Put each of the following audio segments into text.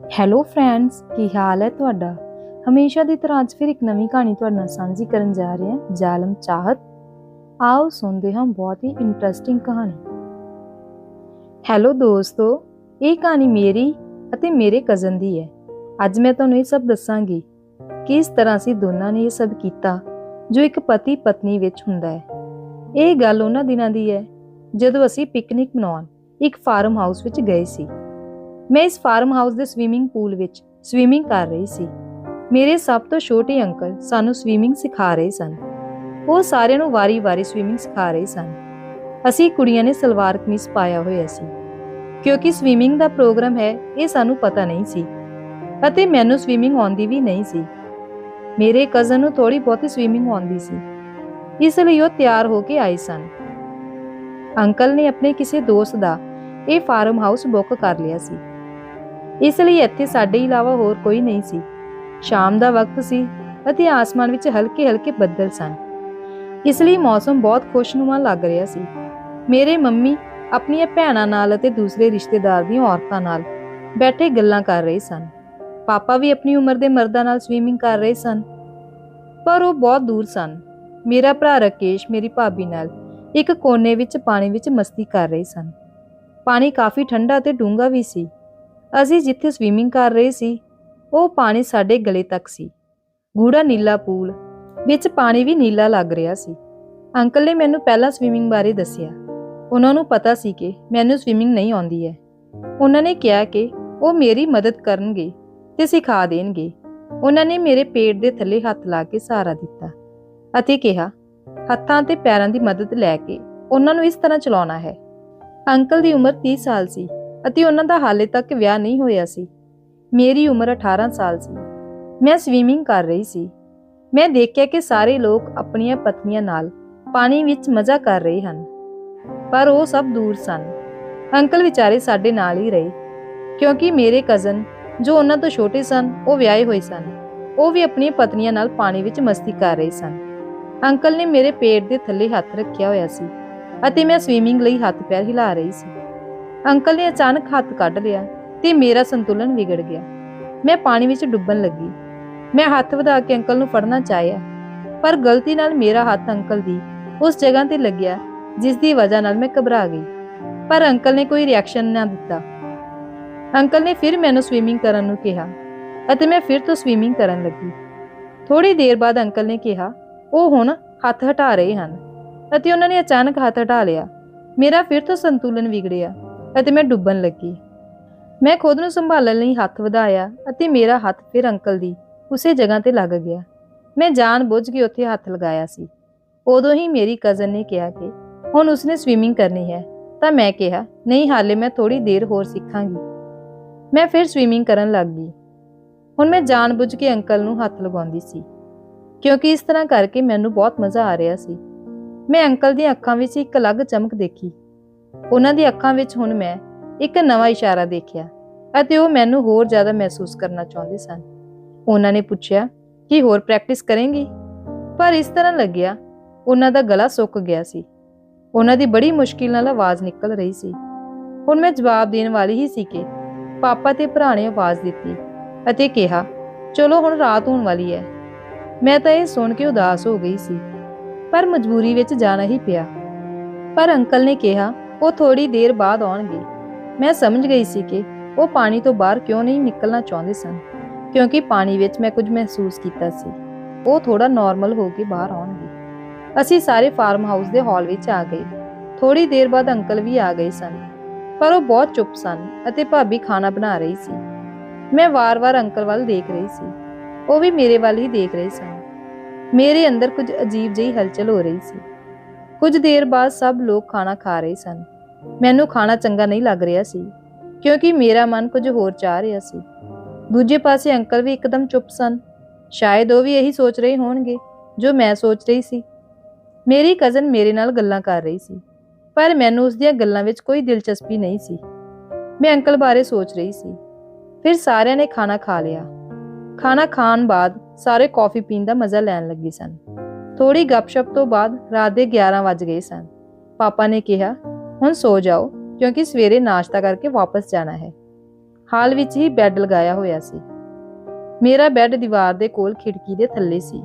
Hello friends ਕੀ ਹਾਲ ਹੈ ਤੁਹਾਡਾ? ਹਮੇਸ਼ਾ ਦੀ ਤਰ੍ਹਾਂ ਅੱਜ ਫਿਰ ਇੱਕ ਨਵੀਂ ਕਹਾਣੀ ਤੁਹਾਡੇ ਨਾਲ ਸਾਂਝੀ ਕਰਨ ਜਾ ਰਹੇ ਹਾਂ, ਜ਼ਾਲਮ ਚਾਹਤ। ਆਓ ਸੁਣਦੇ ਹਾਂ ਬਹੁਤ ਹੀ ਇੰਟਰਸਟਿੰਗ ਕਹਾਣੀ। ਹੈਲੋ ਦੋਸਤੋ, ਇਹ ਕਹਾਣੀ ਮੇਰੀ ਅਤੇ ਮੇਰੇ ਕਜ਼ਨ ਦੀ ਹੈ। ਅੱਜ ਮੈਂ ਤੁਹਾਨੂੰ ਇਹ ਸਭ ਦੱਸਾਂਗੀ ਕਿ ਇਸ ਤਰ੍ਹਾਂ ਅਸੀਂ ਦੋਨਾਂ ਨੇ ਇਹ ਸਭ ਕੀਤਾ ਜੋ ਇੱਕ ਪਤੀ ਪਤਨੀ ਵਿੱਚ ਹੁੰਦਾ ਹੈ। ਇਹ ਗੱਲ ਉਹਨਾਂ ਦਿਨਾਂ ਦੀ ਹੈ ਜਦੋਂ ਅਸੀਂ ਪਿਕਨਿਕ ਮਨਾਉਣ ਇੱਕ ਫਾਰਮ ਹਾਊਸ ਵਿੱਚ ਗਏ ਸੀ। ਮੈਂ ਇਸ ਫਾਰਮ ਹਾਊਸ ਦੇ ਸਵੀਮਿੰਗ ਪੂਲ ਵਿੱਚ ਸਵੀਮਿੰਗ ਕਰ ਰਹੀ ਸੀ। ਮੇਰੇ ਸਭ ਤੋਂ ਛੋਟੇ ਅੰਕਲ ਸਾਨੂੰ ਸਵੀਮਿੰਗ ਸਿਖਾ ਰਹੇ ਸਨ। ਉਹ ਸਾਰਿਆਂ ਨੂੰ ਵਾਰੀ-ਵਾਰੀ ਸਵੀਮਿੰਗ ਸਿਖਾ ਰਹੇ ਸਨ। ਅਸੀਂ ਕੁੜੀਆਂ ਨੇ ਸਲਵਾਰ ਕਮੀਜ਼ ਪਾਇਆ ਹੋਇਆ ਸੀ। ਕਿਉਂਕਿ ਸਵੀਮਿੰਗ ਦਾ ਪ੍ਰੋਗਰਾਮ ਹੈ, ਇਹ ਸਾਨੂੰ ਪਤਾ ਨਹੀਂ ਸੀ। ਅਤੇ ਮੈਨੂੰ ਸਵੀਮਿੰਗ ਆਉਂਦੀ ਵੀ ਨਹੀਂ ਸੀ। ਮੇਰੇ ਕਜ਼ਨ ਨੂੰ ਥੋੜੀ ਬਹੁਤੀ ਸਵੀਮਿੰਗ ਆਉਂਦੀ ਸੀ। ਇਸ ਲਈ ਉਹ ਤਿਆਰ ਹੋ ਕੇ ਆਏ ਸਨ। ਅੰਕਲ ਨੇ ਆਪਣੇ ਕਿਸੇ ਦੋਸਤ ਦਾ ਇਹ ਫਾਰਮ ਹਾਊਸ ਬੁੱਕ ਕਰ ਲਿਆ ਸੀ। ਇਸ ਲਈ ਇੱਥੇ ਸਾਡੇ ਇਲਾਵਾ ਹੋਰ ਕੋਈ ਨਹੀਂ ਸੀ। ਸ਼ਾਮ ਦਾ ਵਕਤ ਸੀ ਅਤੇ ਆਸਮਾਨ ਵਿੱਚ ਹਲਕੇ-ਹਲਕੇ ਬੱਦਲ ਸਨ। ਇਸ ਲਈ ਮੌਸਮ ਬਹੁਤ ਖੁਸ਼ਨੁਮਾ ਲੱਗ ਰਿਹਾ ਸੀ। ਮੇਰੇ ਮੰਮੀ ਆਪਣੀਆਂ ਭੈਣਾਂ ਨਾਲ ਅਤੇ ਦੂਸਰੇ ਰਿਸ਼ਤੇਦਾਰ ਦੀਆਂ ਔਰਤਾਂ ਨਾਲ ਬੈਠੇ ਗੱਲਾਂ ਕਰ ਰਹੇ ਸਨ। ਪਾਪਾ ਵੀ ਆਪਣੀ ਉਮਰ ਦੇ ਮਰਦਾਂ ਨਾਲ ਸਵੀਮਿੰਗ ਕਰ ਰਹੇ ਸਨ। ਪਰ ਉਹ ਬਹੁਤ ਦੂਰ ਸਨ। ਮੇਰਾ ਭਰਾ ਰਕੇਸ਼, ਮੇਰੀ ਭਾਬੀ ਨਾਲ ਇੱਕ ਕੋਨੇ ਵਿੱਚ ਪਾਣੀ ਵਿੱਚ ਮਸਤੀ ਕਰ ਰਹੇ ਸਨ। ਪਾਣੀ ਕਾਫੀ ਠੰਡਾ ਤੇ ਡੂੰਘਾ ਵੀ ਸੀ। ਅਸੀਂ ਜਿੱਥੇ ਸਵੀਮਿੰਗ ਕਰ ਰਹੇ ਸੀ, ਉਹ ਪਾਣੀ ਸਾਡੇ ਗਲੇ ਤੱਕ ਸੀ। ਗੂੜਾ ਨੀਲਾ ਪੂਲ, ਵਿੱਚ ਪਾਣੀ ਵੀ ਨੀਲਾ ਲੱਗ ਰਿਹਾ ਸੀ। ਅੰਕਲ ਨੇ ਮੈਨੂੰ ਪਹਿਲਾਂ ਸਵੀਮਿੰਗ ਬਾਰੇ ਦੱਸਿਆ। ਉਹਨਾਂ ਨੂੰ ਪਤਾ ਸੀ ਕਿ ਮੈਨੂੰ ਸਵੀਮਿੰਗ ਨਹੀਂ ਆਉਂਦੀ ਹੈ। ਉਹਨਾਂ ਨੇ ਕਿਹਾ ਕਿ ਉਹ ਮੇਰੀ ਮਦਦ ਕਰਨਗੇ ਤੇ ਸਿਖਾ ਦੇਣਗੇ। ਉਹਨਾਂ ਨੇ ਮੇਰੇ ਪੇਟ ਦੇ ਥੱਲੇ ਹੱਥ ਲਾ ਕੇ ਸਹਾਰਾ ਦਿੱਤਾ ਅਤੇ ਕਿਹਾ, ਹੱਥਾਂ ਤੇ ਪੈਰਾਂ ਦੀ ਮਦਦ ਲੈ ਕੇ ਉਹਨਾਂ ਨੂੰ ਇਸ ਤਰ੍ਹਾਂ ਚਲਾਉਣਾ ਹੈ। ਅੰਕਲ ਦੀ ਉਮਰ 30 ਸਾਲ ਸੀ। ਅਤੇ ਉਹਨਾਂ ਦਾ ਹਾਲੇ ਤੱਕ ਵਿਆਹ ਨਹੀਂ ਹੋਇਆ ਸੀ। ਮੇਰੀ ਉਮਰ 18 ਸਾਲ ਸੀ। ਮੈਂ ਸਵੀਮਿੰਗ ਕਰ ਰਹੀ ਸੀ। ਮੈਂ ਦੇਖਿਆ ਕਿ ਸਾਰੇ ਲੋਕ ਆਪਣੀਆਂ ਪਤਨੀਆਂ ਨਾਲ ਪਾਣੀ ਵਿੱਚ ਮਜ਼ਾ ਕਰ ਰਹੇ ਹਨ। ਪਰ ਉਹ ਸਭ ਦੂਰ ਸਨ। ਅੰਕਲ ਵਿਚਾਰੇ ਸਾਡੇ ਨਾਲ ਹੀ ਰਹੇ। ਕਿਉਂਕਿ ਮੇਰੇ ਕਜ਼ਨ ਜੋ ਉਹਨਾਂ ਤੋਂ ਛੋਟੇ ਸਨ, ਉਹ ਵਿਆਹੇ ਹੋਏ ਸਨ। ਉਹ ਵੀ ਆਪਣੀਆਂ ਪਤਨੀਆਂ ਨਾਲ ਪਾਣੀ ਵਿੱਚ ਮਸਤੀ ਕਰ ਰਹੇ ਸਨ। ਅੰਕਲ ਨੇ ਮੇਰੇ ਪੇਟ ਦੇ ਥੱਲੇ ਹੱਥ ਰੱਖਿਆ ਹੋਇਆ ਸੀ ਅਤੇ ਮੈਂ ਸਵੀਮਿੰਗ ਲਈ ਹੱਥ ਪੈਰ ਹਿਲਾ ਰਹੀ ਸੀ। ਅੰਕਲ ਨੇ ਅਚਾਨਕ ਹੱਥ ਕੱਢ ਲਿਆ ਤੇ ਮੇਰਾ ਸੰਤੁਲਨ ਵਿਗੜ ਗਿਆ। ਮੈਂ ਪਾਣੀ ਵਿੱਚ ਡੁੱਬਣ ਲੱਗੀ। ਮੈਂ ਹੱਥ ਵਧਾ ਕੇ ਅੰਕਲ ਨੂੰ ਫੜਨਾ ਚਾਹਿਆ, ਪਰ ਗਲਤੀ ਨਾਲ ਮੇਰਾ ਹੱਥ ਅੰਕਲ ਦੀ ਉਸ ਜਗ੍ਹਾ ਤੇ ਲੱਗਿਆ ਜਿਸ ਦੀ ਵਜ੍ਹਾ ਨਾਲ ਮੈਂ ਘਬਰਾ ਗਈ। ਪਰ ਅੰਕਲ ਨੇ ਕੋਈ ਰਿਐਕਸ਼ਨ ਨਾ ਦਿੱਤਾ। ਅੰਕਲ ਨੇ ਫਿਰ ਮੈਨੂੰ ਸਵੀਮਿੰਗ ਕਰਨ ਨੂੰ ਕਿਹਾ ਅਤੇ ਮੈਂ ਫਿਰ ਤੋਂ ਸਵੀਮਿੰਗ ਕਰਨ ਲੱਗੀ। ਥੋੜੀ ਦੇਰ ਬਾਅਦ ਅੰਕਲ ਨੇ ਕਿਹਾ, ਉਹ ਹੁਣ ਹੱਥ ਹਟਾ ਰਹੇ ਹਨ। ਅਤੇ ਉਹਨਾਂ ਨੇ ਅਚਾਨਕ ਹੱਥ ਹਟਾ ਲਿਆ। ਮੇਰਾ ਫਿਰ ਤੋਂ ਸੰਤੁਲਨ ਵਿਗੜਿਆ। ਅਤੇ ਮੈਂ ਡੁੱਬਣ ਲੱਗੀ। ਮੈਂ ਖੁਦ ਨੂੰ ਸੰਭਾਲਣ ਲਈ ਹੱਥ ਵਧਾਇਆ ਅਤੇ ਮੇਰਾ ਹੱਥ ਫਿਰ ਅੰਕਲ ਦੀ ਉਸੇ ਜਗ੍ਹਾ ਤੇ ਲੱਗ ਗਿਆ। ਮੈਂ ਜਾਣ ਬੁੱਝ ਕੇ ਉੱਥੇ ਹੱਥ ਲਗਾਇਆ ਸੀ। ਉਦੋਂ ਹੀ ਮੇਰੀ ਕਜ਼ਨ ਨੇ ਕਿਹਾ ਕਿ ਹੁਣ ਉਸਨੇ ਸਵੀਮਿੰਗ ਕਰਨੀ ਹੈ। ਤਾਂ ਮੈਂ ਕਿਹਾ, ਨਹੀਂ, ਹਾਲੇ ਮੈਂ ਥੋੜੀ ਦੇਰ ਹੋਰ ਸਿੱਖਾਂਗੀ। ਮੈਂ ਫਿਰ ਸਵੀਮਿੰਗ ਕਰਨ ਲੱਗ ਗਈ। ਹੁਣ ਮੈਂ ਜਾਣ ਬੁੱਝ ਕੇ ਅੰਕਲ ਨੂੰ ਹੱਥ ਲਗਾਉਂਦੀ ਸੀ। ਕਿਉਂਕਿ ਇਸ ਤਰ੍ਹਾਂ ਕਰਕੇ ਮੈਨੂੰ ਬਹੁਤ ਮਜ਼ਾ ਆ ਰਿਹਾ ਸੀ। ਮੈਂ ਅੰਕਲ ਦੀਆਂ ਅੱਖਾਂ ਵਿੱਚ ਇੱਕ ਅਲੱਗ ਚਮਕ ਦੇਖੀ। ਉਹਨਾਂ ਦੀ ਅੱਖਾਂ ਵਿੱਚ ਹੁਣ ਮੈਂ ਇੱਕ ਨਵਾਂ ਇਸ਼ਾਰਾ ਦੇਖਿਆ ਅਤੇ ਉਹ ਮੈਨੂੰ ਹੋਰ ਜ਼ਿਆਦਾ ਮਹਿਸੂਸ ਕਰਨਾ ਚਾਹੁੰਦੇ ਸਨ। ਉਹਨਾਂ ਨੇ ਪੁੱਛਿਆ, ਕਿ ਹੋਰ ਪ੍ਰੈਕਟਿਸ ਕਰੇਂਗੀ? ਪਰ ਇਸ ਤਰ੍ਹਾਂ ਲੱਗਿਆ, ਉਹਨਾਂ ਦਾ ਗਲਾ ਸੁੱਕ ਗਿਆ ਸੀ। ਉਹਨਾਂ ਦੀ ਬੜੀ ਮੁਸ਼ਕਿਲ ਨਾਲ ਆਵਾਜ਼ ਨਿਕਲ ਰਹੀ ਸੀ। ਹੁਣ ਮੈਂ ਜਵਾਬ ਦੇਣ ਵਾਲੀ ਹੀ ਸੀ ਕਿ ਪਾਪਾ ਤੇ ਭਰਾ ਨੇ ਆਵਾਜ਼ ਦਿੱਤੀ ਅਤੇ ਕਿਹਾ, ਚਲੋ ਹੁਣ ਰਾਤ ਹੋਣ ਵਾਲੀ ਹੈ। ਮੈਂ ਤਾਂ ਇਹ ਸੁਣ ਕੇ ਉਦਾਸ ਹੋ ਗਈ ਸੀ, ਪਰ ਮਜਬੂਰੀ ਵਿੱਚ ਜਾਣਾ ਹੀ ਪਿਆ। ਪਰ ਅੰਕਲ ਨੇ ਕਿਹਾ ਉਹ ਥੋੜੀ ਦੇਰ ਬਾਅਦ ਆਉਣਗੇ। ਮੈਂ ਸਮਝ ਗਈ ਸੀ ਕਿ ਉਹ ਪਾਣੀ ਤੋਂ ਬਾਹਰ ਕਿਉਂ ਨਹੀਂ ਨਿਕਲਣਾ ਚਾਹੁੰਦੇ ਸਨ, ਕਿਉਂਕਿ ਪਾਣੀ ਵਿੱਚ ਮੈਂ ਕੁਝ ਮਹਿਸੂਸ ਕੀਤਾ ਸੀ। ਉਹ ਥੋੜਾ ਨਾਰਮਲ ਹੋ ਕੇ ਬਾਹਰ ਆਉਣਗੇ। ਅਸੀਂ ਸਾਰੇ ਫਾਰਮ ਹਾਊਸ ਦੇ ਹਾਲ ਵਿੱਚ ਆ ਗਏ। ਥੋੜੀ ਦੇਰ ਬਾਅਦ ਅੰਕਲ ਵੀ ਆ ਗਏ ਸਨ, ਪਰ ਉਹ ਬਹੁਤ ਚੁੱਪ ਸਨ ਅਤੇ ਭਾਬੀ ਖਾਣਾ ਬਣਾ ਰਹੀ ਸੀ। ਮੈਂ ਵਾਰ-ਵਾਰ ਅੰਕਲ ਵੱਲ ਦੇਖ ਰਹੀ ਸੀ। ਉਹ ਵੀ ਮੇਰੇ ਵੱਲ ਹੀ ਦੇਖ ਰਹੇ ਸਨ। ਮੇਰੇ ਅੰਦਰ ਕੁਝ ਅਜੀਬ ਜਿਹੀ ਹਲਚਲ ਹੋ ਰਹੀ ਸੀ। ਕੁਝ ਦੇਰ ਬਾਅਦ ਸਭ ਲੋਕ ਖਾਣਾ ਖਾ ਰਹੇ ਸਨ। ਮੈਨੂੰ ਖਾਣਾ ਚੰਗਾ ਨਹੀਂ ਲੱਗ ਰਿਹਾ ਸੀ, ਕਿਉਂਕਿ ਮੇਰਾ ਮਨ ਕੁਝ ਹੋਰ ਚਾਹ ਰਿਹਾ ਸੀ। ਦੂਜੇ ਪਾਸੇ ਅੰਕਲ ਵੀ ਇੱਕਦਮ ਚੁੱਪ ਸਨ। ਸ਼ਾਇਦ ਉਹ ਵੀ ਇਹੀ ਸੋਚ ਰਹੇ ਹੋਣਗੇ, ਜੋ ਮੈਂ ਸੋਚ ਰਹੀ ਸੀ। ਮੇਰੀ ਕਜ਼ਨ ਮੇਰੇ ਨਾਲ ਗੱਲਾਂ ਕਰ ਰਹੀ ਸੀ, ਪਰ ਮੈਨੂੰ ਉਸ ਦੀਆਂ ਗੱਲਾਂ ਵਿੱਚ ਕੋਈ ਦਿਲਚਸਪੀ ਨਹੀਂ ਸੀ। ਮੈਂ ਅੰਕਲ ਬਾਰੇ ਸੋਚ ਰਹੀ ਸੀ। ਫਿਰ ਸਾਰਿਆਂ ਨੇ ਖਾਣਾ ਖਾ ਲਿਆ। ਖਾਣਾ ਖਾਣ ਬਾਅਦ ਸਾਰੇ ਕੌਫੀ ਪੀਣ ਦਾ ਮਜ਼ਾ ਲੈਣ ਲੱਗੇ ਸਨ। ਥੋੜੀ ਗੱਪਸ਼ਪ ਤੋਂ ਬਾਅਦ ਰਾਤ ਦੇ 11 ਵੱਜ ਗਏ ਸਨ। ਪਾਪਾ ਨੇ ਕਿਹਾ, ਹੁਣ ਸੋ ਜਾਓ, ਕਿਉਂਕਿ ਸਵੇਰੇ ਨਾਸ਼ਤਾ ਕਰਕੇ ਵਾਪਸ ਜਾਣਾ ਹੈ। ਹਾਲ ਵਿੱਚ ਹੀ ਬੈੱਡ ਲਗਾਇਆ ਹੋਇਆ ਸੀ। ਮੇਰਾ ਬੈੱਡ ਦੀਵਾਰ ਦੇ ਕੋਲ ਖਿੜਕੀ ਦੇ ਥੱਲੇ ਸੀ।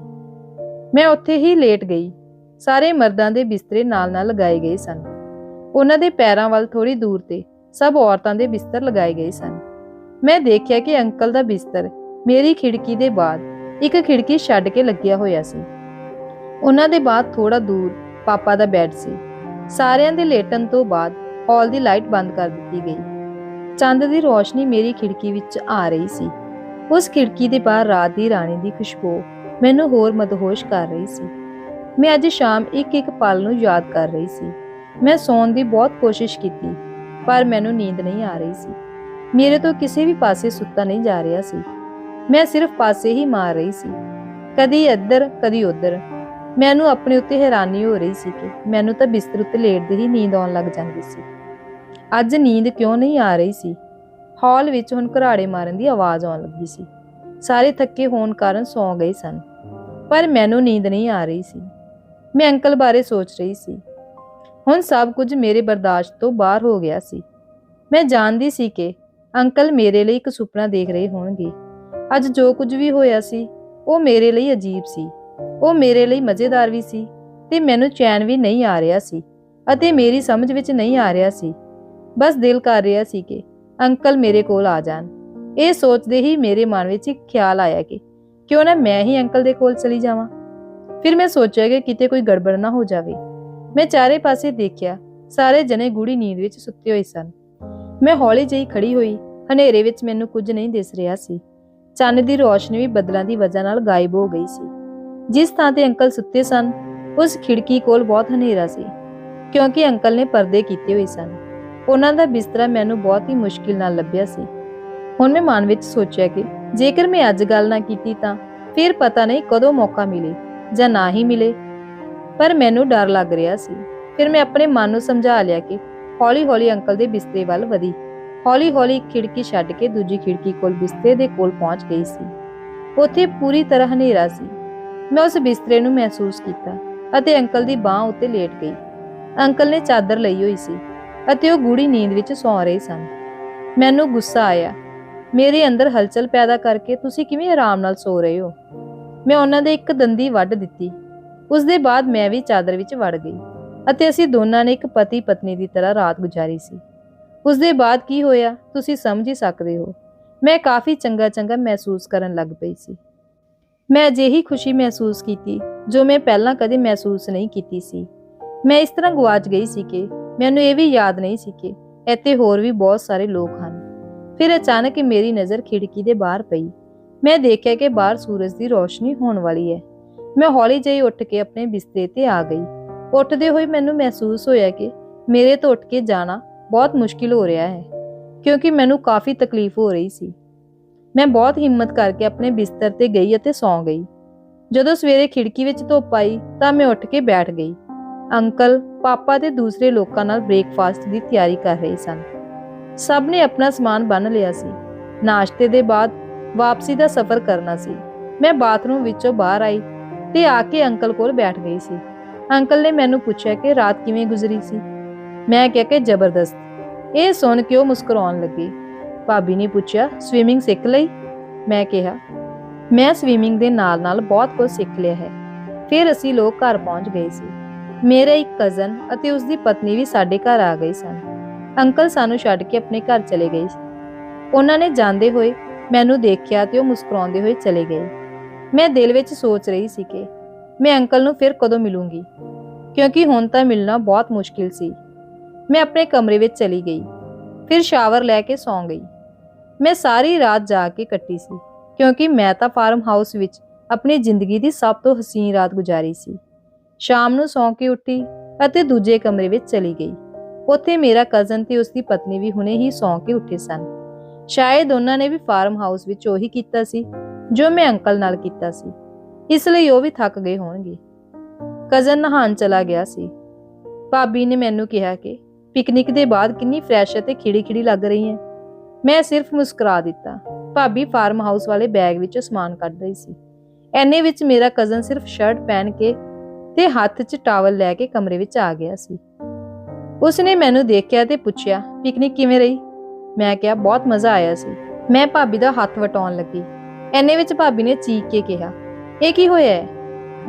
ਮੈਂ ਉੱਥੇ ਹੀ ਲੇਟ ਗਈ। ਸਾਰੇ ਮਰਦਾਂ ਦੇ ਬਿਸਤਰੇ ਨਾਲ-ਨਾਲ ਲਗਾਏ ਗਏ ਸਨ। ਉਹਨਾਂ ਦੇ ਪੈਰਾਂ ਵੱਲ ਥੋੜੀ ਦੂਰ ਤੇ ਸਭ ਔਰਤਾਂ ਦੇ ਬਿਸਤਰ ਲਗਾਏ ਗਏ ਸਨ। ਮੈਂ ਦੇਖਿਆ ਕਿ ਅੰਕਲ ਦਾ ਬਿਸਤਰ ਮੇਰੀ ਖਿੜਕੀ ਦੇ ਬਾਅਦ ਇੱਕ ਖਿੜਕੀ ਛੱਡ ਕੇ ਲੱਗਿਆ ਹੋਇਆ ਸੀ। ਉਹਨਾਂ ਦੇ ਬਾਅਦ ਥੋੜਾ ਦੂਰ ਪਾਪਾ ਦਾ ਬੈੱਡ ਸੀ। ਸਾਰਿਆਂ ਦੇ ਲੇਟਣ ਤੋਂ ਬਾਅਦ ਹਾਲ ਦੀ ਲਾਈਟ ਬੰਦ ਕਰ ਦਿੱਤੀ ਗਈ। ਚੰਦ ਦੀ ਰੋਸ਼ਨੀ ਮੇਰੀ ਖਿੜਕੀ ਵਿੱਚ ਆ ਰਹੀ ਸੀ। ਉਸ ਖਿੜਕੀ ਦੇ ਬਾਹਰ ਰਾਤ ਦੀ ਰਾਣੀ ਦੀ ਖੁਸ਼ਬੂ ਮੈਨੂੰ ਹੋਰ ਮਦਹੋਸ਼ ਕਰ ਰਹੀ ਸੀ। ਮੈਂ ਅੱਜ ਸ਼ਾਮ ਇੱਕ ਇੱਕ ਪਲ ਨੂੰ ਯਾਦ ਕਰ ਰਹੀ ਸੀ। ਮੈਂ ਸੌਣ ਦੀ ਬਹੁਤ ਕੋਸ਼ਿਸ਼ ਕੀਤੀ, ਪਰ ਮੈਨੂੰ ਨੀਂਦ ਨਹੀਂ ਆ ਰਹੀ ਸੀ। ਮੇਰੇ ਤੋਂ ਕਿਸੇ ਵੀ ਪਾਸੇ ਸੁੱਤਾ ਨਹੀਂ ਜਾ ਰਿਹਾ ਸੀ। ਮੈਂ ਸਿਰਫ ਪਾਸੇ ਹੀ ਮਾਰ ਰਹੀ ਸੀ। ਕਦੀ ਇੱਧਰ, ਕਦੀ ਉੱਧਰ। ਮੈਨੂੰ ਆਪਣੇ ਉੱਤੇ ਹੈਰਾਨੀ ਹੋ ਰਹੀ ਸੀ ਕਿ ਮੈਨੂੰ ਤਾਂ ਬਿਸਤਰ ਉੱਤੇ ਲੇਟਦੇ ਹੀ ਨੀਂਦ ਆਉਣ ਲੱਗ ਜਾਂਦੀ ਸੀ। ਅੱਜ ਨੀਂਦ ਕਿਉਂ ਨਹੀਂ ਆ ਰਹੀ ਸੀ? ਹਾਲ ਵਿੱਚ ਹੁਣ ਘਰਾੜੇ ਮਾਰਨ ਦੀ ਆਵਾਜ਼ ਆਉਣ ਲੱਗੀ ਸੀ। ਸਾਰੇ ਥੱਕੇ ਹੋਣ ਕਾਰਨ ਸੌਂ ਗਏ ਸਨ, ਪਰ ਮੈਨੂੰ ਨੀਂਦ ਨਹੀਂ ਆ ਰਹੀ ਸੀ। ਮੈਂ ਅੰਕਲ ਬਾਰੇ ਸੋਚ ਰਹੀ ਸੀ। ਹੁਣ ਸਭ ਕੁਝ ਮੇਰੇ ਬਰਦਾਸ਼ਤ ਤੋਂ ਬਾਹਰ ਹੋ ਗਿਆ ਸੀ। ਮੈਂ ਜਾਣਦੀ ਸੀ ਕਿ ਅੰਕਲ ਮੇਰੇ ਲਈ ਇੱਕ ਸੁਪਨਾ ਦੇਖ ਰਹੇ ਹੋਣਗੇ। ਅੱਜ ਜੋ ਕੁਝ ਵੀ ਹੋਇਆ ਸੀ, ਉਹ ਮੇਰੇ ਲਈ ਅਜੀਬ ਸੀ। ਉਹ ਮੇਰੇ ਲਈ ਮਜ਼ੇਦਾਰ ਵੀ ਸੀ ਤੇ ਮੈਨੂੰ ਚੈਨ ਵੀ ਨਹੀਂ ਆ ਰਿਹਾ ਸੀ ਅਤੇ ਮੇਰੀ ਸਮਝ ਵਿੱਚ ਨਹੀਂ ਆ ਰਿਹਾ ਸੀ। ਬਸ ਦਿਲ ਕਰ ਰਿਹਾ ਸੀ ਕਿ ਅੰਕਲ ਮੇਰੇ ਕੋਲ ਆ ਜਾਣ। ਇਹ ਸੋਚਦੇ ਹੀ ਮੇਰੇ ਮਨ ਵਿੱਚ ਇੱਕ ਖਿਆਲ ਆਇਆ ਕਿ ਕਿਉਂ ਨਾ ਮੈਂ ਹੀ ਅੰਕਲ ਦੇ ਕੋਲ ਚਲੀ ਜਾਵਾਂ। ਫਿਰ ਮੈਂ ਸੋਚਿਆ ਕਿ ਕਿਤੇ ਕੋਈ ਗੜਬੜ ਨਾ ਹੋ ਜਾਵੇ। ਮੈਂ ਚਾਰੇ ਪਾਸੇ ਦੇਖਿਆ, ਸਾਰੇ ਜਣੇ ਗੂੜੀ ਨੀਂਦ ਵਿੱਚ ਸੁੱਤੇ ਹੋਏ ਸਨ। ਮੈਂ ਹੌਲੀ ਜਿਹੀ ਖੜੀ ਹੋਈ, ਹਨੇਰੇ ਵਿੱਚ ਮੈਨੂੰ ਕੁਝ ਨਹੀਂ ਦਿਸ ਰਿਹਾ ਸੀ। ਚੰਨ ਦੀ ਰੋਸ਼ਨੀ ਵੀ ਬੱਦਲਾਂ ਦੀ ਵਜ੍ਹਾ ਨਾਲ ਗਾਇਬ ਹੋ ਗਈ ਸੀ। ਜਿਸ ਥਾਂ ਤੇ ਅੰਕਲ ਸੁੱਤੇ ਸਨ, ਉਸ ਖਿੜਕੀ ਕੋਲ ਬਹੁਤ ਹਨੇਰਾ ਸੀ, ਕਿਉਂਕਿ ਅੰਕਲ ਨੇ ਪਰਦੇ ਕੀਤੇ ਹੋਏ ਸਨ। ਉਹਨਾਂ ਦਾ ਬਿਸਤਰਾ ਮੈਨੂੰ ਬਹੁਤ ਹੀ ਮੁਸ਼ਕਿਲ ਨਾਲ ਲੱਭਿਆ ਸੀ। ਹੁਣ ਮੈਂ ਮਨ ਵਿੱਚ ਸੋਚਿਆ ਕਿ ਜੇਕਰ ਮੈਂ ਅੱਜ ਗੱਲ ਨਾ ਕੀਤੀ ਤਾਂ ਫਿਰ ਪਤਾ ਨਹੀਂ ਕਦੋਂ ਮੌਕਾ ਮਿਲੇ ਜਾਂ ਨਾ ਹੀ ਮਿਲੇ। ਪਰ ਮੈਨੂੰ ਡਰ ਲੱਗ ਰਿਹਾ ਸੀ। ਫਿਰ ਮੈਂ ਆਪਣੇ ਮਨ ਨੂੰ ਸਮਝਾ ਲਿਆ ਕਿ ਹੌਲੀ-ਹੌਲੀ ਅੰਕਲ ਦੇ ਬਿਸਤਰੇ ਵੱਲ ਵਧੀ। ਹੌਲੀ-ਹੌਲੀ ਇੱਕ ਖਿੜਕੀ ਛੱਡ ਕੇ ਦੂਜੀ ਖਿੜਕੀ ਕੋਲ ਬਿਸਤਰੇ ਦੇ ਕੋਲ ਪਹੁੰਚ ਗਈ ਸੀ। ਉੱਥੇ ਪੂਰੀ ਤਰ੍ਹਾਂ ਹਨੇਰਾ ਸੀ। ਮੈਂ ਉਸ ਬਿਸਤਰੇ ਨੂੰ ਮਹਿਸੂਸ ਕੀਤਾ ਅਤੇ ਅੰਕਲ ਦੀ ਬਾਹ ਉੱਤੇ ਲੇਟ ਗਈ। ਅੰਕਲ ਨੇ ਚਾਦਰ ਲਈ ਹੋਈ ਸੀ ਅਤੇ ਉਹ ਗੂੜੀ ਨੀਂਦ ਵਿੱਚ ਸੌਂ ਰਹੇ ਸਨ। ਮੈਨੂੰ ਗੁੱਸਾ ਆਇਆ, ਮੇਰੇ ਅੰਦਰ ਹਲਚਲ ਪੈਦਾ ਕਰਕੇ ਤੁਸੀਂ ਕਿਵੇਂ ਆਰਾਮ ਨਾਲ ਸੋ ਰਹੇ ਹੋ? ਮੈਂ ਉਹਨਾਂ ਦੇ ਇੱਕ ਦੰਦੀ ਵੱਢ ਦਿੱਤੀ। ਉਸ ਦੇ ਬਾਅਦ ਮੈਂ ਵੀ ਚਾਦਰ ਵਿੱਚ ਵੜ ਗਈ ਅਤੇ ਅਸੀਂ ਦੋਨਾਂ ਨੇ ਇੱਕ ਪਤੀ ਪਤਨੀ ਦੀ ਤਰ੍ਹਾਂ ਰਾਤ ਗੁਜ਼ਾਰੀ ਸੀ। ਉਸ ਦੇ ਬਾਅਦ ਕੀ ਹੋਇਆ, ਤੁਸੀਂ ਸਮਝ ਹੀ ਸਕਦੇ ਹੋ। ਮੈਂ ਕਾਫੀ ਚੰਗਾ ਚੰਗਾ ਮਹਿਸੂਸ ਕਰਨ ਲੱਗ ਪਈ ਸੀ। ਮੈਂ ਅਜਿਹੀ ਖੁਸ਼ੀ ਮਹਿਸੂਸ ਕੀਤੀ ਜੋ ਮੈਂ ਪਹਿਲਾਂ ਕਦੇ ਮਹਿਸੂਸ ਨਹੀਂ ਕੀਤੀ ਸੀ। ਮੈਂ ਇਸ ਤਰ੍ਹਾਂ ਗਵਾਚ ਗਈ ਸੀ ਕਿ ਮੈਨੂੰ ਇਹ ਵੀ ਯਾਦ ਨਹੀਂ ਸੀ ਕਿ ਇੱਥੇ ਹੋਰ ਵੀ ਬਹੁਤ ਸਾਰੇ ਲੋਕ ਹਨ। ਫਿਰ ਅਚਾਨਕ ਹੀ ਮੇਰੀ ਨਜ਼ਰ ਖਿੜਕੀ ਦੇ ਬਾਹਰ ਪਈ। ਮੈਂ ਦੇਖਿਆ ਕਿ ਬਾਹਰ ਸੂਰਜ ਦੀ ਰੋਸ਼ਨੀ ਹੋਣ ਵਾਲੀ ਹੈ। ਮੈਂ ਹੌਲੀ ਜਿਹੀ ਉੱਠ ਕੇ ਆਪਣੇ ਬਿਸਤਰੇ ਤੇ ਆ ਗਈ। ਉੱਠਦੇ ਹੋਏ ਮੈਨੂੰ ਮਹਿਸੂਸ ਹੋਇਆ ਕਿ ਮੇਰੇ ਤੋਂ ਉੱਠ ਕੇ ਜਾਣਾ ਬਹੁਤ ਮੁਸ਼ਕਿਲ ਹੋ ਰਿਹਾ ਹੈ, ਕਿਉਂਕਿ ਮੈਨੂੰ ਕਾਫੀ ਤਕਲੀਫ ਹੋ ਰਹੀ ਸੀ। ਮੈਂ ਬਹੁਤ ਹਿੰਮਤ ਕਰਕੇ ਆਪਣੇ ਬਿਸਤਰ ਤੇ ਗਈ ਅਤੇ ਸੌਂ ਗਈ। ਜਦੋਂ ਸਵੇਰੇ ਖਿੜਕੀ ਵਿੱਚ ਧੁੱਪ ਆਈ ਤਾਂ ਮੈਂ ਉੱਠ ਕੇ ਬੈਠ ਗਈ। ਅੰਕਲ, ਪਾਪਾ ਤੇ ਦੂਸਰੇ ਲੋਕਾਂ ਨਾਲ ਬ੍ਰੇਕਫਾਸਟ ਦੀ ਤਿਆਰੀ ਕਰ ਰਹੇ ਸਨ। ਸਭ ਨੇ ਆਪਣਾ ਸਮਾਨ ਬੰਨ ਲਿਆ ਸੀ। ਨਾਸ਼ਤੇ ਦੇ ਬਾਅਦ ਵਾਪਸੀ ਦਾ ਸਫ਼ਰ ਕਰਨਾ ਸੀ। ਮੈਂ ਬਾਥਰੂਮ ਵਿੱਚੋਂ ਬਾਹਰ ਆਈ ਤੇ ਆ ਕੇ ਅੰਕਲ ਕੋਲ ਬੈਠ ਗਈ ਸੀ। ਅੰਕਲ ਨੇ ਮੈਨੂੰ ਪੁੱਛਿਆ ਕਿ ਰਾਤ ਕਿਵੇਂ ਗੁਜ਼ਰੀ ਸੀ? ਮੈਂ ਕਿਹਾ ਕਿ ਜ਼ਬਰਦਸਤ। ਇਹ ਸੁਣ ਕੇ ਉਹ ਮੁਸਕਰਾਉਣ ਲੱਗੀ। ਭਾਬੀ ਨੇ ਪੁੱਛਿਆ ਸਵਿਮਿੰਗ ਸਿੱਖ ਲਈ? ਮੈਂ ਕਿਹਾ, ਮੈਂ ਸਵਿਮਿੰਗ ਦੇ ਨਾਲ-ਨਾਲ ਬਹੁਤ ਕੁਝ ਸਿੱਖ ਲਿਆ ਹੈ। ਫਿਰ ਅਸੀਂ ਲੋਕ ਘਰ ਪਹੁੰਚ ਗਏ ਸੀ। ਮੇਰੇ ਇੱਕ ਕਜ਼ਨ ਅਤੇ ਉਸ ਦੀ ਪਤਨੀ ਵੀ ਸਾਡੇ ਘਰ ਆ ਗਏ ਸਨ। ਅੰਕਲ ਸਾਨੂੰ ਛੱਡ ਕੇ ਆਪਣੇ ਘਰ ਚਲੇ ਗਏ ਉਹਨਾਂ ਨੇ ਜਾਂਦੇ ਹੋਏ ਮੈਨੂੰ ਦੇਖਿਆ ਤੇ ਉਹ ਮੁਸਕਰਾਉਂਦੇ ਹੋਏ ਚਲੇ ਗਏ। ਮੈਂ ਦਿਲ ਵਿੱਚ ਸੋਚ ਰਹੀ ਸੀ ਕਿ ਮੈਂ ਅੰਕਲ ਨੂੰ ਫਿਰ ਕਦੋਂ ਮਿਲੂੰਗੀ, ਕਿਉਂਕਿ ਹੁਣ ਤਾਂ ਮਿਲਣਾ ਬਹੁਤ ਮੁਸ਼ਕਿਲ ਸੀ। ਮੈਂ ਆਪਣੇ ਕਮਰੇ ਵਿੱਚ ਚਲੀ ਗਈ। ਫਿਰ ਸ਼ਾਵਰ ਲੈ ਕੇ ਸੌਂ ਗਈ। ਮੈਂ ਸਾਰੀ ਰਾਤ ਜਾ ਕੇ ਕੱਟੀ ਸੀ, ਕਿਉਂਕਿ ਮੈਂ ਤਾਂ ਫਾਰਮ ਹਾਊਸ ਵਿੱਚ ਆਪਣੀ ਜ਼ਿੰਦਗੀ ਦੀ ਸਭ ਤੋਂ ਹਸੀਨ ਰਾਤ ਗੁਜ਼ਾਰੀ ਸੀ। ਸ਼ਾਮ ਨੂੰ ਸੌਂ ਕੇ ਉੱਠੀ ਅਤੇ ਦੂਜੇ ਕਮਰੇ ਵਿੱਚ ਚਲੀ ਗਈ। ਉੱਥੇ ਮੇਰਾ ਕਜ਼ਨ ਤੇ ਉਸਦੀ ਪਤਨੀ ਵੀ ਹੁਣੇ ਹੀ ਸੌਂ ਕੇ ਉੱਠੇ ਸਨ। ਸ਼ਾਇਦ ਉਹਨਾਂ ਨੇ ਵੀ ਫਾਰਮ ਹਾਊਸ ਵਿੱਚ ਉਹੀ ਕੀਤਾ ਸੀ, ਜੋ ਮੈਂ ਅੰਕਲ ਨਾਲ ਕੀਤਾ ਸੀ। ਇਸ ਲਈ ਉਹ ਵੀ ਥੱਕ ਗਏ ਹੋਣਗੇ। ਕਜ਼ਨ ਨਹਾਉਣ ਚਲਾ ਗਿਆ ਸੀ। ਭਾਬੀ ਨੇ ਮੈਨੂੰ ਕਿਹਾ ਕਿ ਪਿਕਨਿਕ ਦੇ ਬਾਅਦ ਕਿੰਨੀ ਫਰੈਸ਼ ਅਤੇ ਖਿੜੀ-ਖਿੜੀ ਲੱਗ ਰਹੀ ਹੈ। ਮੈਂ ਸਿਰਫ ਮੁਸਕਰਾ ਦਿੱਤਾ। ਭਾਬੀ ਫਾਰਮ ਹਾਊਸ ਵਾਲੇ ਬੈਗ ਵਿੱਚੋਂ ਸਮਾਨ ਕੱਢ ਰਹੀ ਸੀ। ਐਨੇ ਵਿੱਚ ਮੇਰਾ ਕਜ਼ਨ ਸਿਰਫ ਸ਼ਰਟ ਪਹਿਨ ਕੇ ਤੇ ਹੱਥ 'ਚ ਟਾਵਲ ਲੈ ਕੇ ਕਮਰੇ ਵਿੱਚ ਆ ਗਿਆ ਸੀ। ਉਸਨੇ ਮੈਨੂੰ ਦੇਖਿਆ ਤੇ ਪੁੱਛਿਆ, ਪਿਕਨਿਕ ਕਿਵੇਂ ਰਹੀ? ਮੈਂ ਕਿਹਾ, ਬਹੁਤ ਮਜ਼ਾ ਆਇਆ ਸੀ। ਮੈਂ ਭਾਬੀ ਦਾ ਹੱਥ ਵਟਾਉਣ ਲੱਗੀ। ਐਨੇ ਵਿੱਚ ਭਾਬੀ ਨੇ ਚੀਕ ਕੇ ਕਿਹਾ, ਇਹ ਕੀ ਹੋਇਆ ਹੈ?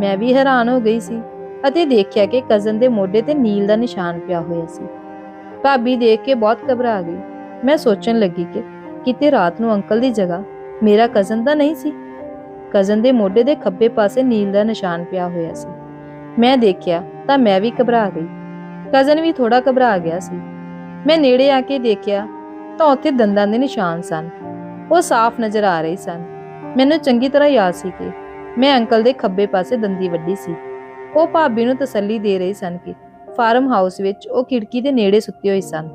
ਮੈਂ ਵੀ ਹੈਰਾਨ ਹੋ ਗਈ ਸੀ ਅਤੇ ਦੇਖਿਆ ਕਿ ਕਜ਼ਨ ਦੇ ਮੋਢੇ ਤੇ ਨੀਲ ਦਾ ਨਿਸ਼ਾਨ ਪਿਆ ਹੋਇਆ ਸੀ। ਭਾਬੀ ਦੇਖ ਕੇ ਬਹੁਤ ਘਬਰਾ ਗਈ। ਮੈਂ ਸੋਚਣ ਲੱਗੀ ਕਿ ਕਿਤੇ ਰਾਤ ਨੂੰ ਅੰਕਲ ਦੀ ਜਗ੍ਹਾ ਮੇਰਾ ਕਜ਼ਨ ਤਾਂ ਨਹੀਂ ਸੀ। ਕਜ਼ਨ ਦੇ ਮੋਢੇ ਦੇ ਖੱਬੇ ਪਾਸੇ ਨੀਲ ਦਾ ਨਿਸ਼ਾਨ ਪਿਆ ਹੋਇਆ ਸੀ। ਮੈਂ ਦੇਖਿਆ ਤਾਂ ਮੈਂ ਵੀ ਘਬਰਾ ਗਈ। ਕਜ਼ਨ ਵੀ ਥੋੜਾ ਘਬਰਾ ਗਿਆ ਸੀ। ਮੈਂ ਨੇੜੇ ਆ ਕੇ ਦੇਖਿਆ ਤਾਂ ਉੱਥੇ ਦੰਦਾਂ ਦੇ ਨਿਸ਼ਾਨ ਸਨ। ਉਹ ਸਾਫ਼ ਨਜ਼ਰ ਆ ਰਹੇ ਸਨ। ਮੈਨੂੰ ਚੰਗੀ ਤਰ੍ਹਾਂ ਯਾਦ ਸੀ ਕਿ ਮੈਂ ਅੰਕਲ ਦੇ ਖੱਬੇ ਪਾਸੇ ਦੰਦੀ ਵੱਡੀ ਸੀ। ਉਹ ਭਾਬੀ ਨੂੰ ਤਸੱਲੀ ਦੇ ਰਹੇ ਸਨ ਕਿ ਫਾਰਮ ਹਾਊਸ ਵਿੱਚ ਉਹ ਖਿੜਕੀ ਦੇ ਨੇੜੇ ਸੁੱਤੇ ਹੋਏ ਸਨ।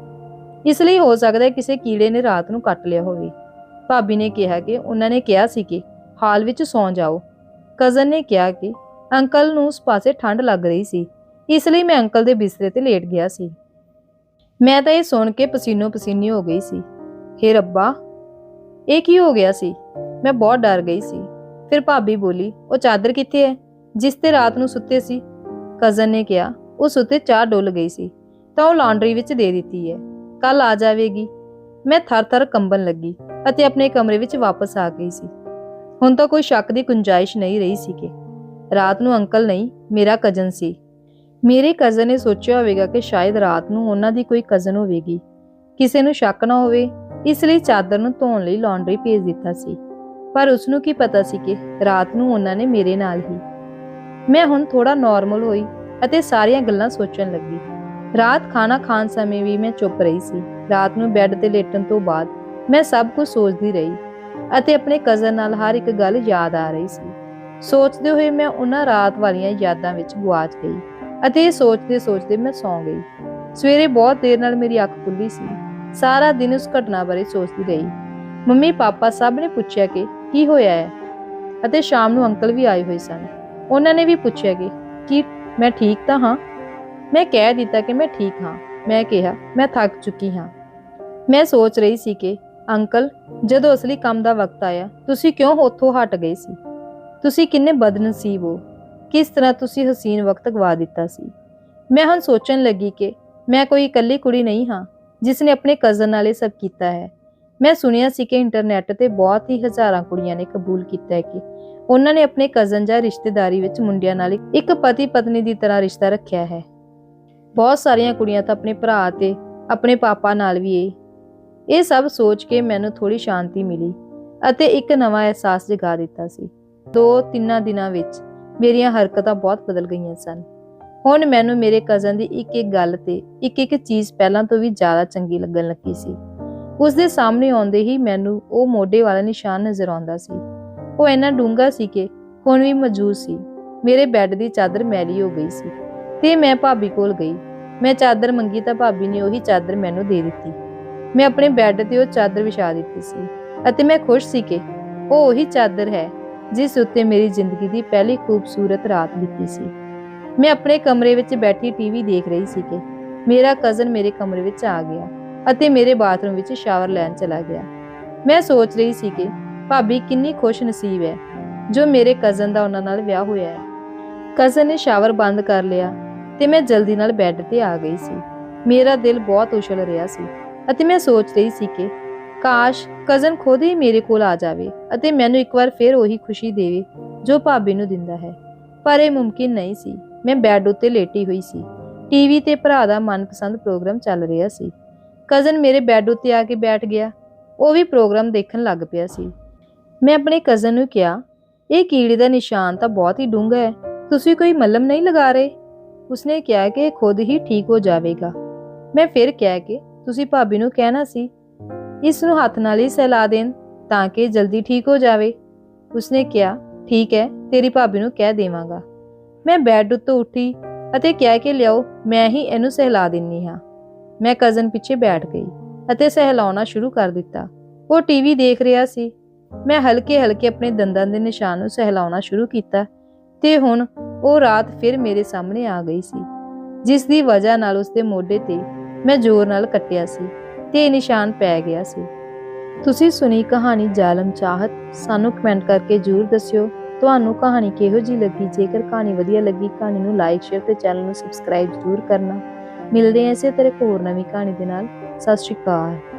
ਇਸ ਲਈ ਹੋ ਸਕਦਾ ਹੈ ਕਿਸੇ ਕੀੜੇ ਨੇ ਰਾਤ ਨੂੰ ਕੱਟ ਲਿਆ ਹੋਵੇ। ਭਾਬੀ ਨੇ ਕਿਹਾ ਕਿ ਉਹਨਾਂ ਨੇ ਕਿਹਾ ਸੀ ਕਿ ਹਾਲ ਵਿੱਚ ਸੌਂ ਜਾਓ। ਕਜ਼ਨ ਨੇ ਕਿਹਾ ਕਿ ਅੰਕਲ ਨੂੰ ਉਸ ਪਾਸੇ ਠੰਡ ਲੱਗ ਰਹੀ ਸੀ, ਇਸ ਲਈ ਮੈਂ ਅੰਕਲ ਦੇ ਬਿਸਤਰੇ ਤੇ ਲੇਟ ਗਿਆ ਸੀ। ਮੈਂ ਤਾਂ ਇਹ ਸੁਣ ਕੇ ਪਸੀਨੋ ਪਸੀਨੀ ਹੋ ਗਈ ਸੀ। ਹੇ ਰੱਬਾ, ਇਹ ਕੀ ਹੋ ਗਿਆ ਸੀ? ਮੈਂ ਬਹੁਤ ਡਰ ਗਈ ਸੀ। ਫਿਰ ਭਾਬੀ ਬੋਲੀ, ਉਹ ਚਾਦਰ ਕਿੱਥੇ ਹੈ? ਜਿਸ ਤੇ ਰਾਤ ਨੂੰ ਸੁੱਤੇ ਸੀ? ਕਜ਼ਨ ਨੇ ਕਿਹਾ, ਉਸ ਉੱਤੇ ਚਾਹ ਡੁੱਲ ਗਈ ਸੀ, ਤਾਂ ਉਹ ਲਾਂਡਰੀ ਵਿੱਚ ਦੇ ਦਿੱਤੀ ਹੈ। ਕੱਲ ਆ ਜਾਵੇਗੀ। ਮੈਂ ਥਰ-ਥਰ ਕੰਬਣ ਲੱਗੀ ਅਤੇ ਆਪਣੇ ਕਮਰੇ ਵਿੱਚ ਵਾਪਸ ਆ ਗਈ ਸੀ। ਹੁਣ ਤਾਂ ਕੋਈ ਸ਼ੱਕ ਦੀ ਗੁੰਜਾਇਸ਼ ਨਹੀਂ ਰਹੀ ਸੀ ਕਿ ਰਾਤ ਨੂੰ ਅੰਕਲ ਨਹੀਂ, ਮੇਰਾ ਕਜ਼ਨ ਸੀ। ਮੇਰੇ ਕਜ਼ਨ ਨੇ ਸੋਚਿਆ ਹੋਵੇਗਾ ਕਿ ਸ਼ਾਇਦ ਰਾਤ ਨੂੰ ਉਹਨਾਂ ਦੀ ਕੋਈ ਕਜ਼ਨ ਹੋਵੇਗੀ। ਕਿਸੇ ਨੂੰ ਸ਼ੱਕ ਨਾ ਹੋਵੇ, ਇਸ ਲਈ ਚਾਦਰ ਨੂੰ ਧੋਣ ਲਈ ਲਾਂਡਰੀ ਭੇਜ ਦਿੱਤਾ ਸੀ। ਪਰ ਉਸ ਨੂੰ ਕੀ ਪਤਾ ਸੀ ਕਿ ਰਾਤ ਨੂੰ ਉਹਨਾਂ ਨੇ ਮੇਰੇ ਨਾਲ ਹੀ। ਮੈਂ ਹੁਣ ਥੋੜਾ ਨਾਰਮਲ ਹੋਈ ਅਤੇ ਸਾਰੀਆਂ ਗੱਲਾਂ ਸੋਚਣ ਲੱਗੀ। ਰਾਤ ਖਾਣਾ ਖਾਣ ਸਮੇਂ ਵੀ ਮੈਂ ਚੁੱਪ ਰਹੀ ਸੀ। ਰਾਤ ਨੂੰ ਬੈੱਡ ਤੇ ਲੇਟਣ ਤੋਂ ਬਾਅਦ ਮੈਂ ਸਭ ਕੁਝ ਸੋਚਦੀ ਰਹੀ ਅਤੇ ਆਪਣੇ ਕਜ਼ਨ ਨਾਲ ਹਰ ਇੱਕ ਗੱਲ ਯਾਦ ਆ ਰਹੀ ਸੀ। ਸੋਚਦੇ ਹੋਏ ਮੈਂ ਉਹਨਾਂ ਰਾਤ ਵਾਲੀਆਂ ਯਾਦਾਂ ਵਿੱਚ ਗੁਆਚ ਗਈ ਅਤੇ ਇਹ ਸੋਚਦੇ ਸੋਚਦੇ ਮੈਂ ਸੌਂ ਗਈ। ਸਵੇਰੇ ਬਹੁਤ ਦੇਰ ਨਾਲ ਮੇਰੀ ਅੱਖ ਖੁੱਲੀ ਸੀ। ਸਾਰਾ ਦਿਨ ਉਸ ਘਟਨਾ ਬਾਰੇ ਸੋਚਦੀ ਰਹੀ। ਮੰਮੀ ਪਾਪਾ ਸਭ ਨੇ ਪੁੱਛਿਆ ਕਿ ਕੀ ਹੋਇਆ ਹੈ? ਅਤੇ ਸ਼ਾਮ ਨੂੰ ਅੰਕਲ ਵੀ ਆਏ ਹੋਏ ਸਨ। ਉਹਨਾਂ ਨੇ ਵੀ ਪੁੱਛਿਆ ਕਿ ਕੀ ਮੈਂ ਠੀਕ ਤਾਂ ਹਾਂ? ਮੈਂ ਕਹਿ ਦਿੱਤਾ ਕਿ ਮੈਂ ਠੀਕ ਹਾਂ। ਮੈਂ ਕਿਹਾ, ਮੈਂ ਥੱਕ ਚੁੱਕੀ ਹਾਂ। ਮੈਂ ਸੋਚ ਰਹੀ ਸੀ ਕਿ, ਅੰਕਲ, ਜਦੋਂ ਅਸਲੀ ਕੰਮ ਦਾ ਵਕਤ ਆਇਆ, ਤੁਸੀਂ ਕਿਉਂ ਉੱਥੋਂ ਹਟ ਗਏ ਸੀ? ਤੁਸੀਂ ਕਿੰਨੇ ਬਦਨਸੀਬ ਹੋ। ਕਿਸ ਤਰ੍ਹਾਂ ਤੁਸੀਂ ਹਸੀਨ ਵਕਤ ਗਵਾ ਦਿੱਤਾ ਸੀ। ਮੈਂ ਹੁਣ ਸੋਚਣ ਲੱਗੀ ਕਿ, ਮੈਂ ਕੋਈ ਇਕੱਲੀ ਕੁੜੀ ਨਹੀਂ ਹਾਂ, ਜਿਸ ਨੇ ਆਪਣੇ ਕਜ਼ਨ ਨਾਲ ਇਹ ਸਭ ਕੀਤਾ ਹੈ। ਮੈਂ ਸੁਣਿਆ ਸੀ ਕਿ ਇੰਟਰਨੈਟ ਤੇ ਬਹੁਤ ਹੀ ਹਜ਼ਾਰਾਂ ਕੁੜੀਆਂ ਨੇ ਕਬੂਲ ਕੀਤਾ ਹੈ ਕਿ ਉਹਨਾਂ ਨੇ ਆਪਣੇ ਕਜ਼ਨ ਜਾਂ ਰਿਸ਼ਤੇਦਾਰੀ ਵਿੱਚ ਮੁੰਡਿਆਂ ਨਾਲ ਇੱਕ ਪਤੀ ਪਤਨੀ ਦੀ ਤਰ੍ਹਾਂ ਰਿਸ਼ਤਾ ਰੱਖਿਆ ਹੈ। ਬਹੁਤ ਸਾਰੀਆਂ ਕੁੜੀਆਂ ਤਾਂ ਆਪਣੇ ਭਰਾ ਤੇ ਆਪਣੇ ਪਾਪਾ ਨਾਲ ਵੀ ਏ। ਇਹ ਸਭ ਸੋਚ ਕੇ ਮੈਨੂੰ ਥੋੜੀ ਸ਼ਾਂਤੀ ਮਿਲੀ ਅਤੇ ਇੱਕ ਨਵਾਂ ਅਹਿਸਾਸ ਜਗਾ ਦਿੱਤਾ ਸੀ। ਦੋ ਤਿੰਨਾਂ ਦਿਨਾਂ ਵਿੱਚ ਮੇਰੀਆਂ ਹਰਕਤਾਂ ਬਹੁਤ ਬਦਲ ਗਈਆਂ ਸਨ। ਹੁਣ ਮੈਨੂੰ ਮੇਰੇ ਕਜ਼ਨ ਦੀ ਇੱਕ ਇੱਕ ਗੱਲ ਤੇ ਇੱਕ ਇੱਕ ਚੀਜ਼ ਪਹਿਲਾਂ ਤੋਂ ਵੀ ਜ਼ਿਆਦਾ ਚੰਗੀ ਲੱਗਣ ਲੱਗੀ ਸੀ। ਉਸ ਦੇ ਸਾਹਮਣੇ ਆਉਂਦੇ ਹੀ ਮੈਨੂੰ ਉਹ ਮੋਢੇ ਵਾਲਾ ਨਿਸ਼ਾਨ ਨਜ਼ਰ ਆਉਂਦਾ ਸੀ। ਉਹ ਇੰਨਾ ਡੂੰਘਾ ਸੀ ਕਿ ਹੁਣ ਵੀ ਮੌਜੂਦ ਸੀ। ਮੇਰੇ ਬੈੱਡ ਦੀ ਚਾਦਰ ਮੈਲੀ ਹੋ ਗਈ ਸੀ। ਤੇ ਮੈਂ ਭਾਬੀ ਕੋਲ ਗਈ। ਮੈਂ ਚਾਦਰ ਮੰਗੀ ਤਾਂ ਭਾਬੀ ਨੇ ਉਹੀ ਚਾਦਰ ਮੈਨੂੰ ਦੇ ਦਿੱਤੀ। ਮੈਂ ਆਪਣੇ ਬੈੱਡ ਤੇ ਉਹ ਚਾਦਰ ਵਿਛਾ ਦਿੱਤੀ ਸੀ ਅਤੇ ਮੈਂ ਖੁਸ਼ ਸੀ ਕਿ ਉਹ ਉਹੀ ਚਾਦਰ ਹੈ, ਜਿਸ ਉੱਤੇ ਮੇਰੀ ਜ਼ਿੰਦਗੀ ਦੀ ਪਹਿਲੀ ਖੂਬਸੂਰਤ ਰਾਤ ਬੀਤੀ ਸੀ। ਮੈਂ ਆਪਣੇ ਕਮਰੇ ਵਿੱਚ ਬੈਠੀ ਟੀਵੀ ਦੇਖ ਰਹੀ ਸੀ ਕਿ ਮੇਰਾ ਕਜ਼ਨ ਮੇਰੇ ਕਮਰੇ ਵਿੱਚ ਆ ਗਿਆ ਅਤੇ ਮੇਰੇ ਬਾਥਰੂਮ ਵਿੱਚ ਸ਼ਾਵਰ ਲੈਣ ਚਲਾ ਗਿਆ। ਮੈਂ ਸੋਚ ਰਹੀ ਸੀ ਕਿ ਭਾਬੀ ਕਿੰਨੀ ਖੁਸ਼ ਨਸੀਬ ਹੈ, ਜੋ ਮੇਰੇ ਕਜ਼ਨ ਦਾ ਉਹਨਾਂ ਨਾਲ ਵਿਆਹ ਹੋਇਆ ਹੈ। ਕਜ਼ਨ ਨੇ ਸ਼ਾਵਰ ਬੰਦ ਕਰ ਲਿਆ ਤੇ ਮੈਂ ਜਲਦੀ ਨਾਲ ਬੈੱਡ ਤੇ ਆ ਗਈ ਸੀ। ਮੇਰਾ ਦਿਲ ਬਹੁਤ ਉਛਲ ਰਿਹਾ ਸੀ ਅਤੇ ਮੈਂ ਸੋਚ ਰਹੀ ਸੀ ਕਿ ਕਾਸ਼ ਕਜ਼ਨ ਖੁਦ ਹੀ ਮੇਰੇ ਕੋਲ ਆ ਜਾਵੇ ਅਤੇ ਮੈਨੂੰ ਇੱਕ ਵਾਰ ਫੇਰ ਉਹੀ ਖੁਸ਼ੀ ਦੇਵੇ ਜੋ ਭਾਬੀ ਨੂੰ ਦਿੰਦਾ ਹੈ। ਪਰ ਇਹ ਮੁਮਕਿਨ ਨਹੀਂ ਸੀ। ਮੈਂ ਬੈੱਡ ਉੱਤੇ ਲੇਟੀ ਹੋਈ ਸੀ। ਟੀਵੀ ਤੇ ਭਰਾ ਦਾ ਮਨਪਸੰਦ ਪ੍ਰੋਗਰਾਮ ਚੱਲ ਰਿਹਾ ਸੀ। ਕਜ਼ਨ ਮੇਰੇ ਬੈੱਡ ਉੱਤੇ ਆ ਕੇ ਬੈਠ ਗਿਆ। ਉਹ ਵੀ ਪ੍ਰੋਗਰਾਮ ਦੇਖਣ ਲੱਗ ਪਿਆ ਸੀ। ਮੈਂ ਆਪਣੇ ਕਜ਼ਨ ਨੂੰ ਕਿਹਾ, ਇਹ ਕੀੜੇ ਦਾ ਨਿਸ਼ਾਨ ਤਾਂ ਬਹੁਤ ਹੀ ਡੂੰਘਾ ਹੈ। ਤੁਸੀਂ ਕੋਈ ਮੱਲਮ ਨਹੀਂ ਲਗਾ ਰਹੇ? ਉਸਨੇ ਕਿਹਾ ਕਿ ਇਹ ਖੁਦ ਹੀ ਠੀਕ ਹੋ ਜਾਵੇਗਾ। ਮੈਂ ਫਿਰ ਕਿਹਾ ਕਿ ਤੁਸੀਂ ਭਾਬੀ ਨੂੰ ਕਹਿਣਾ ਸੀ। ਇਸ ਨੂੰ ਹੱਥ ਨਾਲ ਹੀ ਸਹਿਲਾ ਦੇਣ ਤਾਂ ਕਿ ਜਲਦੀ ਠੀਕ ਹੋ ਜਾਵੇ। ਉਸਨੇ ਕਿਹਾ, ਠੀਕ ਹੈ, ਤੇਰੀ ਭਾਬੀ ਨੂੰ ਕਹਿ ਦੇਵਾਂਗਾ। ਮੈਂ ਬੈੱਡ ਉੱਤੋਂ ਉੱਠੀ ਅਤੇ ਕਿਹਾ ਕਿ ਲਿਆਓ, ਮੈਂ ਹੀ ਇਹਨੂੰ ਸਹਿਲਾ ਦਿੰਨੀ ਹਾਂ। ਮੈਂ ਕਜ਼ਨ ਪਿੱਛੇ ਬੈਠ ਗਈ ਅਤੇ ਸਹਿਲਾਉਣਾ ਸ਼ੁਰੂ ਕਰ ਦਿੱਤਾ। ਉਹ ਟੀਵੀ ਦੇਖ ਰਿਹਾ ਸੀ। ਮੈਂ ਹਲਕੇ ਹਲਕੇ ਆਪਣੇ ਦੰਦਾਂ ਦੇ ਨਿਸ਼ਾਨ ਨੂੰ ਸਹਿਲਾਉਣਾ ਸ਼ੁਰੂ ਕੀਤਾ ਤੇ ਹੁਣ ਉਹ ਰਾਤ ਫਿਰ ਮੇਰੇ ਸਾਹਮਣੇ ਆ ਗਈ ਸੀ, ਜਿਸ ਦੀ ਵਜ੍ਹਾ ਨਾਲ ਉਸਦੇ ਮੋਢੇ ਤੇ ਮੈਂ ਜ਼ੋਰ ਨਾਲ ਕੱਟਿਆ ਸੀ ਤੇ ਇਹ ਨਿਸ਼ਾਨ ਪੈ ਗਿਆ ਸੀ। ਤੁਸੀਂ ਸੁਣੀ ਕਹਾਣੀ ਜ਼ਾਲਮ ਚਾਹਤ, ਸਾਨੂੰ ਕਮੈਂਟ ਕਰਕੇ ਜਰੂਰ ਦੱਸਿਓ। ਤੁਹਾਨੂੰ ਕਹਾਣੀ ਕਿਹੋ ਜੀ ਲੱਗੀ? ਜੇਕਰ ਕਹਾਣੀ ਵਧੀਆ ਲੱਗੀ, ਕਹਾਣੀ ਨੂੰ ਲਾਈਕ ਸ਼ੇਅਰ ਤੇ ਚੈਨਲ ਨੂੰ ਸਬਸਕ੍ਰਾਈਬ ਜ਼ਰੂਰ ਕਰਨਾ। ਮਿਲਦੇ ਹਾਂ ਇਸੇ ਤਰ੍ਹਾਂ ਹੋਰ ਨਵੀਂ ਕਹਾਣੀ ਦੇ ਨਾਲ। ਸਤਿ ਸ਼੍ਰੀ ਅਕਾਲ।